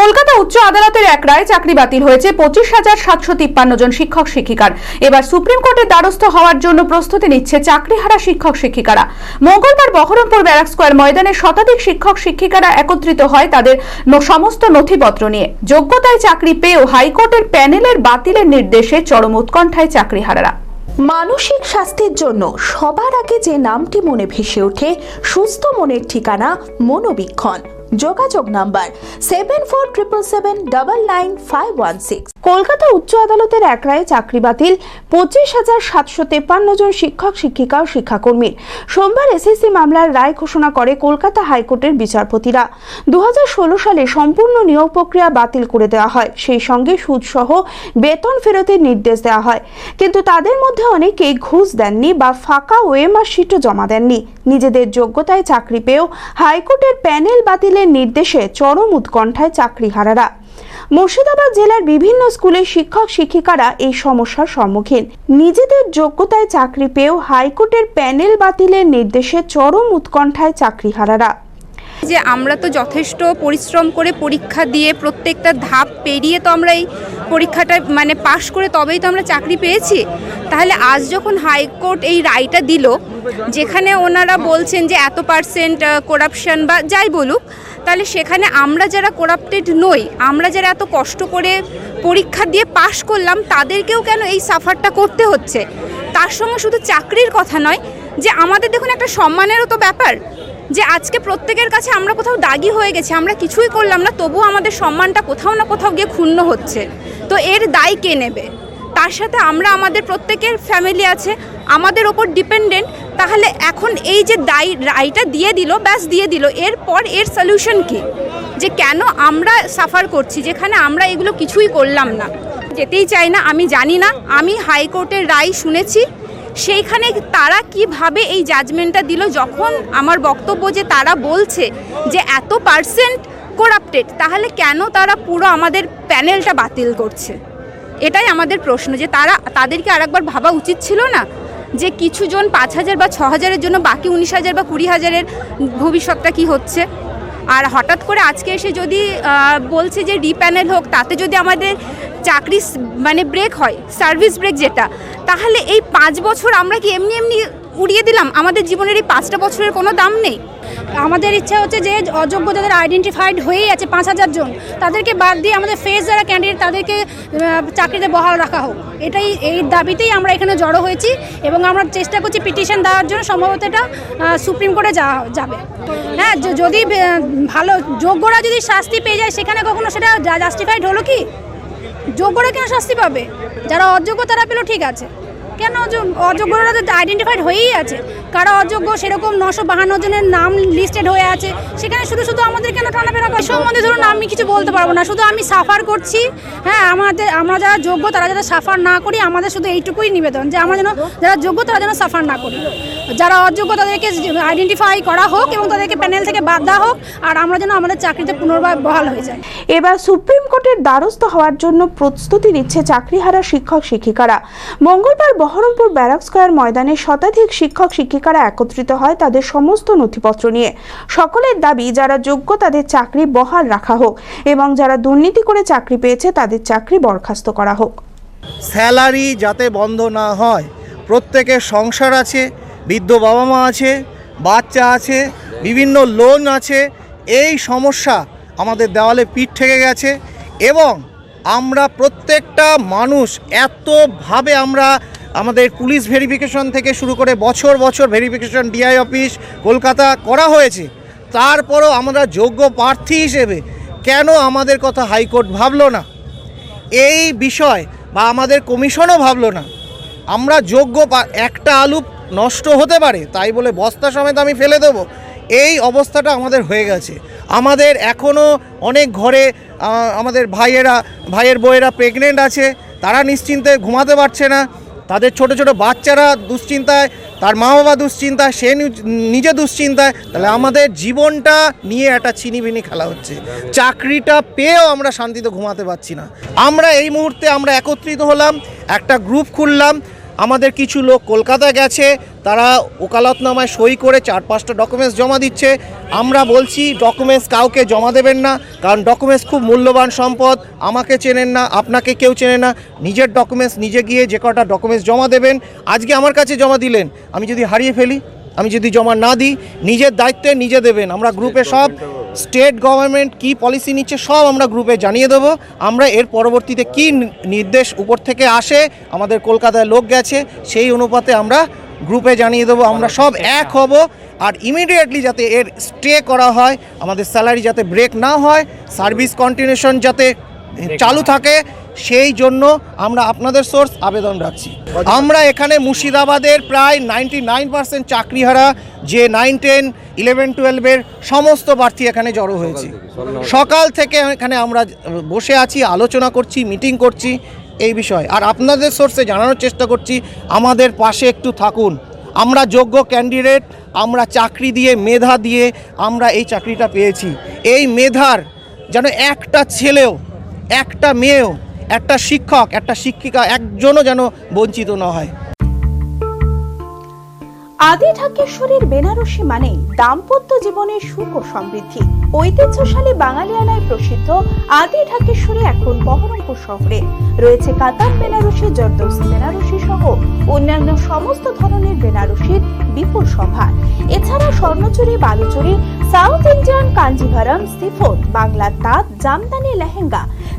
কলকাতা উচ্চ আদালতের এক রায় চাকরি বাতিল হয়েছে পঁচিশ হাজার সাতশো তিপ্পান্ন জন শিক্ষক শিক্ষিকার। এবার সুপ্রিম কোর্টের দ্বারস্থ হওয়ার জন্য প্রস্তুতি নিচ্ছে চাকরিহারা শিক্ষক শিক্ষিকারা। মঙ্গলবার বহরমপুর ব্যারাক স্কোয়ার ময়দানে শতাধিক শিক্ষক শিক্ষিকারা একত্রিত হয় তাদের সমস্ত নথিপত্র নিয়ে। যোগ্যতায় চাকরি পেয়েও হাইকোর্টের প্যানেলের বাতিলের নির্দেশে চরম উৎকণ্ঠায় চাকরিহারারা। মানসিক স্বাস্থ্যের জন্য সবার আগে যে নামটি মনে ভেসে ওঠে, সুস্থ মনের ঠিকানা মনোবীক্ষণ। যোগাযোগ number seven four triple seven double nine five one six Kolkata উচ্চ আদালতের এক রায়ে চাকরি বাতিল পঁচিশ হাজার সাতশো তেপান্ন জন শিক্ষক, শিক্ষিকা ও শিক্ষাকর্মীর। সোমবার এসএসসি মামলার রায় ঘোষণা করে কলকাতা হাইকোর্টের বিচারপতিরা। দু সালে সম্পূর্ণ নিয়োগ প্রক্রিয়া বাতিল করে দেওয়া হয়। সেই সঙ্গে সুদসহ বেতন ফেরতের নির্দেশ দেওয়া হয়। কিন্তু তাদের মধ্যে অনেকেই ঘুষ দেননি বা ফাঁকা ওএমআর শিটও জমা দেননি। নিজেদের যোগ্যতায় চাকরি পেয়েও হাইকোর্টের প্যানেল বাতিলের নির্দেশে চরম উৎকণ্ঠায় চাকরিহারারা। মুর্শিদাবাদ জেলার বিভিন্ন স্কুলের শিক্ষক শিক্ষিকারা এই সমস্যার সম্মুখীন। নিজেদের যোগ্যতায় চাকরি পেয়েও হাইকোর্টের প্যানেল বাতিলের নির্দেশে চরম উৎকণ্ঠায় চাকরিহারারা। যে আমরা তো যথেষ্ট পরিশ্রম করে পরীক্ষা দিয়ে প্রত্যেকটা ধাপ পেরিয়ে তো আমরা এই পরীক্ষাটা মানে পাশ করে তবেই তো আমরা চাকরি পেয়েছি। তাহলে আজ যখন হাইকোর্ট এই রায়টা দিল, যেখানে ওনারা বলছেন যে এত পার্সেন্ট করাপশন বা যাই বলুক, তাহলে সেখানে আমরা যারা করাপ্টেড নই, আমরা যারা এত কষ্ট করে পরীক্ষা দিয়ে পাশ করলাম, তাদেরকেও কেন এই সাফারটা করতে হচ্ছে? তার সঙ্গে শুধু চাকরির কথা নয়, যে আমাদের দেখুন একটা সম্মানেরও তো ব্যাপার। যে আজকে প্রত্যেকের কাছে আমরা কোথাও দাগি হয়ে গেছি, আমরা কিছুই করলাম না, তবুও আমাদের সম্মানটা কোথাও না কোথাও গিয়ে ক্ষুণ্ণ হচ্ছে। তো এর দায় কে নেবে? তার সাথে আমরা আমাদের প্রত্যেকের ফ্যামিলি আছে, আমাদের ওপর ডিপেন্ডেন্ট তাহলে এখন এই যে দায়, রায়টা দিয়ে দিল, ব্যাস দিয়ে দিল, এরপর এর সলিউশন কি? যে কেন আমরা সাফার করছি, যেখানে আমরা এগুলো কিছুই করলাম না। যেতেই চাই না, আমি জানি না, আমি হাইকোর্টের রায় শুনেছি সেইখানে তারা কীভাবে এই জাজমেন্টটা দিল যখন আমার বক্তব্য যে তারা বলছে যে এত পার্সেন্ট করাপ্টেড তাহলে কেন তারা পুরো আমাদের প্যানেলটা বাতিল করছে? এটাই আমাদের প্রশ্ন যে তারা, তাদেরকে আরেকবার ভাবা উচিত ছিল না যে কিছু জন পাঁচ হাজার বা ছ হাজারের জন্য বাকি উনিশ হাজার বা কুড়ি হাজারের ভবিষ্যৎটা কি হচ্ছে? আর হঠাৎ করে আজকে এসে যদি বলছে যে রিপ্যানেল হোক, তাতে যদি আমাদের চাকরি মানে ব্রেক হয় সার্ভিস ব্রেক যেটা, তাহলে এই পাঁচ বছর আমরা কি এমনি এমনি উড়িয়ে দিলাম? আমাদের জীবনের এই পাঁচটা বছরের কোনো দাম নেই। আমাদের ইচ্ছা হচ্ছে যে অযোগ্য যাদের আইডেন্টিফাইড হয়েই আছে পাঁচ হাজার জন, তাদেরকে বাদ দিয়ে আমাদের ফেস যারা ক্যান্ডিডেট তাদেরকে চাকরিতে বহাল রাখা হোক। এটাই, এই দাবিতেই আমরা এখানে জড়ো হয়েছি এবং আমরা চেষ্টা করছি পিটিশন দেওয়ার জন্য সম্ভবত এটা সুপ্রিম কোর্টে যাওয়া, যাবে। হ্যাঁ যদি ভালো, যোগ্যরা যদি শাস্তি পেয়ে যায়, সেখানে কখনো সেটা জাস্টিফাইড হলো কি? যোগ্যরা কেন শাস্তি পাবে। যারা অযোগ্য তারা পেল ঠিক আছে। কেন অযোগ্য- অযোগ্যরা তো আইডেন্টিফাইড হয়েই আছে। কারা অযোগ্য সেরকম নশো বাহান্ন জনের নাম লিস্টেড হয়ে আছে। সেখানে শুধু শুধু আমাদের কেন টানাফেরা করে সম্বন্ধে ধরুন আমি কিছু বলতে পারব না। শুধু আমি সাফার করছি। হ্যাঁ আমাদের আমরা যারা যোগ্য তারা যাতে সাফার না করি আমাদের শুধু এইটুকুই নিবেদন যে আমরা যেন যারা যোগ্য তারা যেন সাফার না করি। যারা অযোগ্য তাদেরকে আইডেন্টিফাই করা হোক এবং তাদেরকে প্যানেল থেকে বাদ দেওয়া হোক আর আমরা যেন আমাদের চাকরিতে পুনর্বার বহাল হয়ে যায় এবার সুপ্রিম কোর্টের দ্বারস্থ হওয়ার জন্য প্রস্তুতি নিচ্ছে চাকরিহারা শিক্ষক শিক্ষিকারা মঙ্গলবার বহরমপুর ব্যারাক স্কোয়ার ময়দানে শতাধিক শিক্ষক শিক্ষিকারা একত্রিত হয় তাদের সমস্ত নথিপত্র নিয়ে। সকলের দাবি, যারা যোগ্য তাদের চাকরি বহাল রাখা হোক এবং যারা দুর্নীতি করে চাকরি পেয়েছে তাদের চাকরি বরখাস্ত করা হোক। স্যালারি যাতে বন্ধ না হয়, প্রত্যেকের সংসার আছে, বৃদ্ধ বাবা মা আছে, বাচ্চা আছে, বিভিন্ন লোন আছে, এই সমস্যা আমাদের দেওয়ালে পিঠ থেকে গেছে এবং আমরা প্রত্যেকটা মানুষ এতভাবে আমরা আমাদের পুলিশ ভেরিফিকেশন থেকে শুরু করে বছর বছর ভেরিফিকেশন ডিআই অফিস, কলকাতা করা হয়েছে। তারপরও আমরা যোগ্য প্রার্থী হিসেবে কেন আমাদের কথা হাইকোর্ট ভাবলো না? এই বিষয় বা আমাদের কমিশনও ভাবলো না। আমরা যোগ্য একটা আলু নষ্ট হতে পারে, তাই বলে বস্তা সমেত আমি ফেলে দেবো। এই অবস্থাটা আমাদের হয়ে গেছে। আমাদের এখনও অনেক ঘরে আমাদের ভাইয়েরা, ভাইয়ের বইয়েরা প্রেগনেন্ট আছে, তারা নিশ্চিন্তে ঘুমাতে পারছে না। তাদের ছোট ছোট বাচ্চারা দুশ্চিন্তায়, তার মা বাবা দুশ্চিন্তায়, সে নিজ- দুশ্চিন্তায়, তাহলে আমাদের জীবনটা নিয়ে একটা চিনিবিনি খেলা হচ্ছে। চাকরিটা পেয়েও আমরা শান্তিতে ঘুমাতে পারছি না। আমরা এই মুহূর্তে আমরা একত্রিত হলাম, একটা গ্রুপ খুললাম আমাদের কিছু লোক কলকাতা গেছে, তারা ওকালতনামায় সই করে চার পাঁচটা ডকুমেন্টস জমা দিচ্ছে। আমরা বলছি ডকুমেন্টস কাউকে জমা দেবেন না, কারণ ডকুমেন্টস খুব মূল্যবান সম্পদ, আমাকে চেনেন না, আপনাকে কেউ চেনে না। নিজের ডকুমেন্টস নিজে গিয়ে যে কটা ডকুমেন্টস জমা দেবেন, আজকে আমার কাছে জমা দিলেন। আমি যদি হারিয়ে ফেলি, আমি যদি জমা না দিই, নিজের দায়িত্বে নিজে দেবেন। আমরা গ্রুপে সব স্টেট গভর্নমেন্ট কি পলিসি নিচ্ছে সব আমরা গ্রুপে জানিয়ে দেবো। আমরা এর পরবর্তীতে কি নির্দেশ উপর থেকে আসে আমাদের কলকাতায় লোক গেছে সেই অনুপাতে আমরা গ্রুপে জানিয়ে দেবো। আমরা সব এক হব আর ইমিডিয়েটলি যাতে এর স্টে করা হয় আমাদের স্যালারি যাতে ব্রেক না হয় সার্ভিস কন্টিনিউশন যাতে চালু থাকে সেই জন্য আমরা আপনাদের সোর্স আবেদন রাখছি। আমরা এখানে মুর্শিদাবাদের প্রায় নাইনটি নাইন পার্সেন্ট চাকরিহারা, যে নাইন টেন ইলেভেন টুয়েলভের সমস্ত প্রার্থী এখানে জড়ো হয়েছে। সকাল থেকে এখানে আমরা বসে আছি, আলোচনা করছি মিটিং করছি এই বিষয়ে। আর আপনাদের সোর্সে জানানোর চেষ্টা করছি, আমাদের পাশে একটু থাকুন। আমরা যোগ্য ক্যান্ডিডেট আমরা চাকরি দিয়ে মেধা দিয়ে আমরা এই চাকরিটা পেয়েছি। এই মেধার যেন একটা ছেলেও, একটা মেয়েও একটা শিক্ষক, একটা শিক্ষিকা একজনও যেন বঞ্চিত না হয়। আদি ঢাকেশ্বরীর বেনারসি মানে দাম্পত্য জীবনের সুখ ও সমৃদ্ধি। ঐতিহ্যশালী বাঙালিয়ানায় প্রসিদ্ধ আদি ঢাকেশ্বরী এখন বহরমপুর শহরে। রয়েছে কাতার বেনারসি জর্দৌসি বেনারসি সহ অন্যান্য সমস্ত ধরনের বেনারসির বিপুল সভা। এছাড়া Swarnachuri, Baluchari, south Indian Kanjivaram chiffon বাংলার তাঁত, জামদানি, লেহেঙ্গা